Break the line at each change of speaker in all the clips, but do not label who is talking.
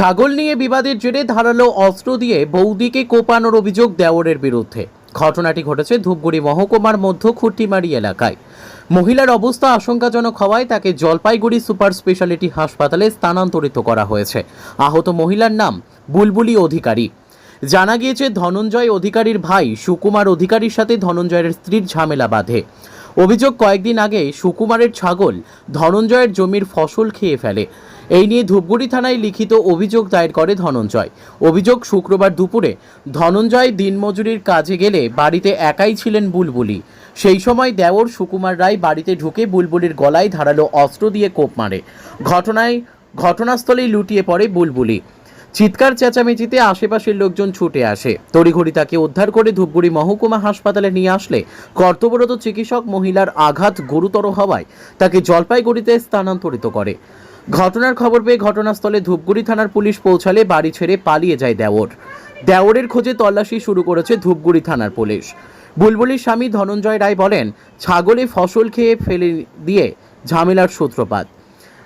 ছাগল নিয়ে বিবাদের জেরে ধারালো অস্ত্র দিয়ে বৌদিকে কোপানোর অভিযোগ দেওরের বিরুদ্ধে। ঘটনাটি ঘটেছে ধূপগুড়ি মহকুমার মধ্য খুঁটিমারি এলাকায়। মহিলার অবস্থা আশঙ্কাজনক হওয়ায় তাকে জলপাইগুড়ি সুপার স্পেশালিটি হাসপাতালে স্থানান্তরিত করা হয়েছে। আহত মহিলার নাম বুলবুলি অধিকারী। জানা গিয়েছে, ধনঞ্জয় অধিকারীর ভাই সুকুমার অধিকারীর সাথে ধনঞ্জয়ের স্ত্রীর ঝামেলা বাঁধে। অভিযোগ কয়েকদিন আগে সুকুমারের ছাগল ধনঞ্জয়ের জমির ফসল খেয়ে ফেলে। এই নিয়ে ধূপগুড়ি থানায় লিখিত অভিযোগ দায়ের করে ধনঞ্জয়। অভিযোগ শুক্রবার দুপুরে, ধনঞ্জয় দিনমজুরির কাজে গেলে বাড়িতে একাই ছিলেন বুলবুলি। সেই সময় দেওর সুকুমার রায় বাড়িতে ঢুকে বুলবুলির গলায় ধারালো অস্ত্র দিয়ে কোপ মারে। ঘটনায়, ঘটনাস্থলেই লুটিয়ে পড়ে বুলবুলি। চিৎকার চেঁচামেচিতে আশেপাশের লোকজন ছুটে আসে। তড়িঘড়ি তাকে উদ্ধার করে ধূপগুড়ি মহকুমা হাসপাতালে নিয়ে আসলে কর্তব্যরত চিকিৎসক মহিলার আঘাত গুরুতর হওয়ায় তাকে জলপাইগুড়িতে স্থানান্তরিত করে। ঘটনার খবর পেয়ে ঘটনাস্থলে ধূপগুড়ি থানার পুলিশ পৌঁছালে বাড়ি ছেড়ে পালিয়ে যায় দেওর। দেওরের খোঁজে তল্লাশি শুরু করেছে ধূপগুড়ি থানার পুলিশ। বুলবুলির স্বামী ধনঞ্জয় রায় বলেন, ছাগলে ফসল খেয়ে ফেলে দিয়ে ঝামেলার সূত্রপাত।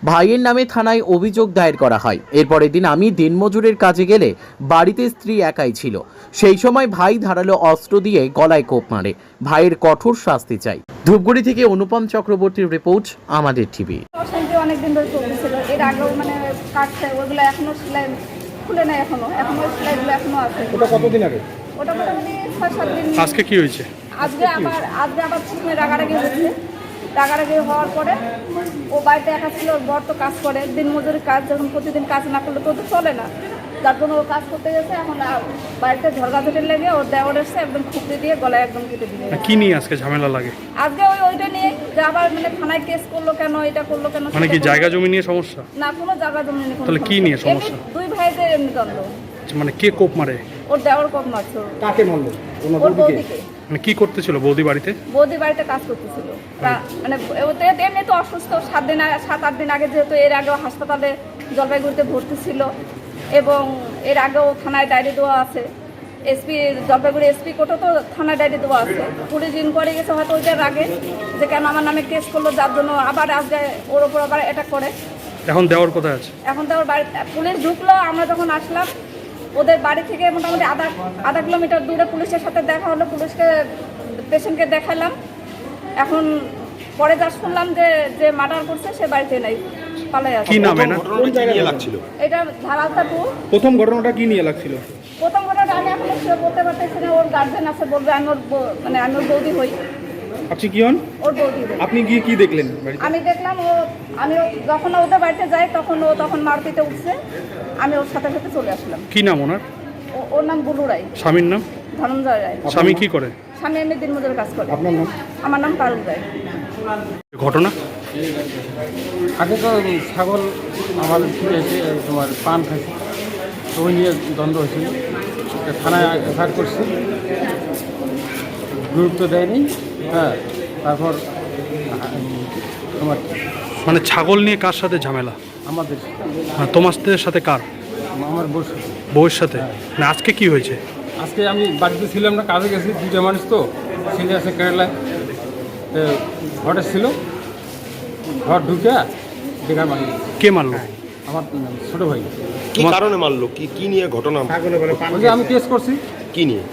ভাইয়ের নামে থানায় অভিযোগ দায়ের করা হয়। এরপরের দিন আমি দিনমজুরের কাজে গেলে বাড়িতে স্ত্রী একাই ছিল। সেই সময় ভাই ধারালো অস্ত্র দিয়ে গলায় কোপ মারে। ভাইয়ের কঠোর শাস্তি চাই। ধূপগুড়ি থেকে অনুপম চক্রবর্তীর রিপোর্ট, আমাদের টিভি।
অশান্তি অনেকদিন ধরে চলতেছিল। এর আগেও মানে কাটছে ওইগুলো এখনও সেলাই খুলে নেয় এখনও। এখনও সেলাইগুলো এখনও আছে।
ওটা কতদিন আগে?
ওটা মোটামুটি ছয় সাত দিন
আজকে কি হয়েছে?
আজকে আবার আজকে আবার প্রথমে রাগারাগি হচ্ছে। রাগারাগি হওয়ার পরে ও বাড়িতে একা ছিল ওর বর তো কাজ করে। দিন মজুরি কাজ যখন প্রতিদিন কাজ না করলে তো চলে না। যার জন্য ও কাজ করতে গেছে এখন বাড়িতে ঝরগাঝটি লেগে ওর দেওয়ার এসে একদম খুঁড়তে দিয়ে গলায় একদম কেটে দিয়ে
কি নিয়ে আজকে ঝামেলা লাগে?
আজকে ওই ওইটা নিয়ে যে আবার মানে থানায় কেস করল কেন এটা করল কেন
মানে কি জায়গা জমি নিয়ে সমস্যা?
না কোনো জায়গা জমি কোনো
তাহলে কি নিয়ে সমস্যা?
দুই ভাইদের এমনি দ্বন্দ্ব
মানে কে কোপ মারে?
ওর দেওয়ার কোপ মারছে।
কাকে মারলো?
ওর
বৌদিকে?
মানে কি করতেছিল বৌদি বাড়িতে?
বৌদি বাড়িতে কাজ করতেছিল। তা- মানে ও তো এমনি তো অসুস্থ সাত দিন আগে সাত আট দিন আগে যেহেতু এর আগে হাসপাতালে জলপাইগুড়িতে ভর্তি ছিল। এবং এর আগেও থানায় ডায়েরি দেওয়া আছে। এসপি জলপাইগুড়ি এসপি কোর্টও তো থানায় ডায়েরি দেওয়া আছে। পুলিশ ইনকোয়ারি গেছে হয়তো ওইটার আগে যে কেন আমার নামে কেস করল যার জন্য আবার আজকে ওর ওপর আবার অ্যাটাক করে।
এখন দেওয়ার কোথায় আছে?
এখন তো ওর বাড়ি পুলিশ ঢুকলো আমরা যখন আসলাম ওদের বাড়ি থেকে মোটামুটি আধা আধা কিলোমিটার দূরে পুলিশের সাথে দেখা হলো পুলিশকে পেশেন্টকে দেখালাম। এখন পরে যা শুনলাম যে যে মার্ডার করছে সে বাড়িতে নাই। পালাই আছে।
কি নাম
এটা
প্রথম ঘটনাটা কি নিয়ে লাগছিল?
প্রথম ঘটনাটা আমি এখন sure বলতে পারতেছি না ওর গার্জেন আছে বলবে আমি ওর বৌ- মানে আমি ওর বৌদি হই।
আপনি কি হন?
ওর বৌদি হই।
আপনি গিয়ে কি দেখলেন বাড়িতে?
আমি দেখলাম ও আমি ও- যখন ওদের বাড়িতে যাই তখন ও তখন মারপিতে উঠছে। আমি ওর সাথে সাথে চলে আসলাম।
কি নাম ওনার?
ও- ওর নাম বুলু রায়।
স্বামীর নাম?
ধনঞ্জয় রায়।
স্বামী কি করে?
স্বামী এমনি দিন কাজ করে।
আপনার নাম?
আমার নাম পারুল রায়।
ঘটনা?
আগে তো ছাগল আমার এসে তোমার পান খাইছে। তো ওই নিয়ে দ্বন্দ্ব হয়েছিল। থানায় এফআইআর করছি। গুরুত্ব দেয়নি। হ্যাঁ তারপর তোমার
মানে ছাগল নিয়ে কার সাথে ঝামেলা?
আমাদের
হ্যাঁ, তোমাদের সাথে কার?
আমার বসে
বউয়ের সাথে? না আজকে কি হয়েছে?
আজকে আমি বাড়িতে ছিলাম না কাজে গেছি দুইটা মানুষ তো ছেলে আছে কেরালায়। তো ঘরে ছিল ঘর ঢুকে বেকার মারি
কে মারলো?
আমার ছোটো ভাই।
কি কারণে মারলো? কি কি নিয়ে ঘটনা?
ওই যে আমি কেস করছি।
কি নিয়ে?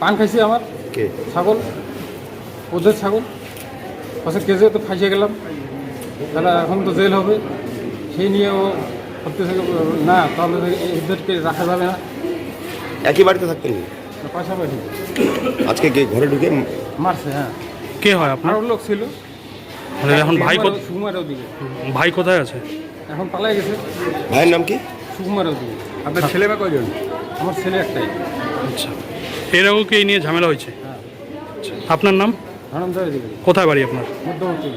পান খাইছি আমার।
কে?
ছাগল। ওদের ছাগল। পাশে কেজে তো ফাঁসিয়ে গেলাম। তাহলে এখন তো জেল হবে। সেই নিয়ে ও ভাবতেছে না তাহলে এদেরকে রাখা যাবে না।
একই বাড়িতে থাকতেন
পাশাপাশি
আজকে কে ঘরে ঢুকে?
মারছে হ্যাঁ।
কে হয় আপনার?
লোক ছিল।
মানে এখন ভাই
সুকুমার ওদিকে।
ভাই কোথায় আছে?
এখন পালাই গেছে।
ভাইয়ের নাম কি?
সুকুমার ওদিকে।
আপনার ছেলে বা কয়জন?
আমার ছেলে একটাই।
আচ্ছা। এর আগেও কি এই নিয়ে ঝামেলা হয়েছে? আচ্ছা, আপনার নাম? কোথায় বাড়ি আপনার?
মধ্যবর্তী